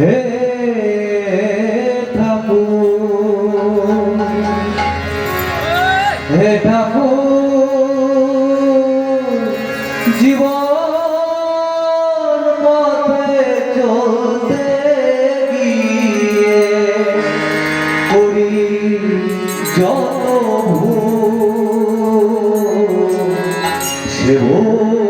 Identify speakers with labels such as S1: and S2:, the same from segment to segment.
S1: হে ঠাকুর। হে ঠাকুর জীবন পথে চলতে গিয়ে করি যত ভূ সে ভূ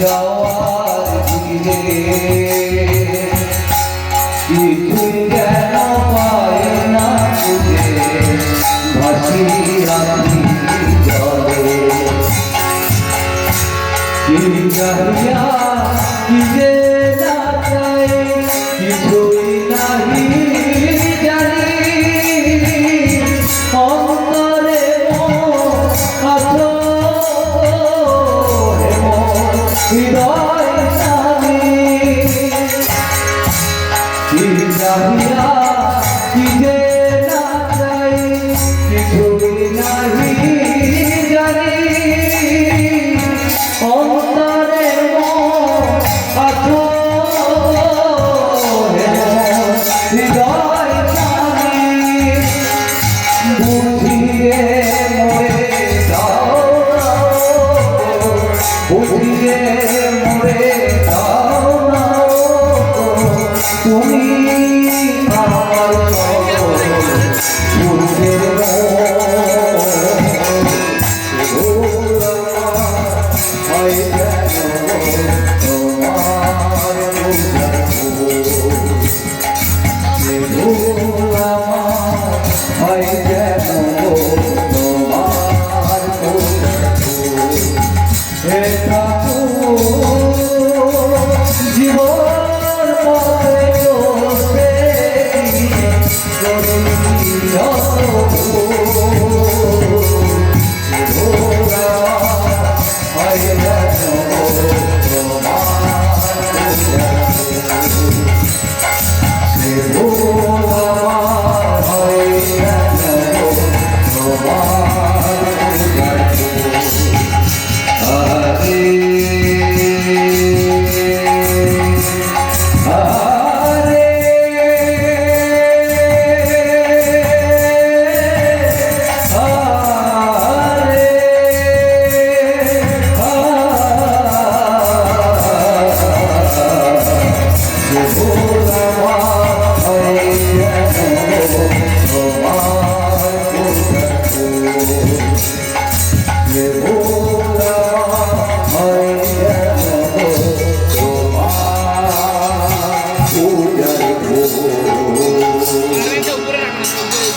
S1: যাওয়ার ফিরে কিছুই যেন পায় না খুঁজে ভাসি রাখি জলে কি চাহিয়া কি 사랑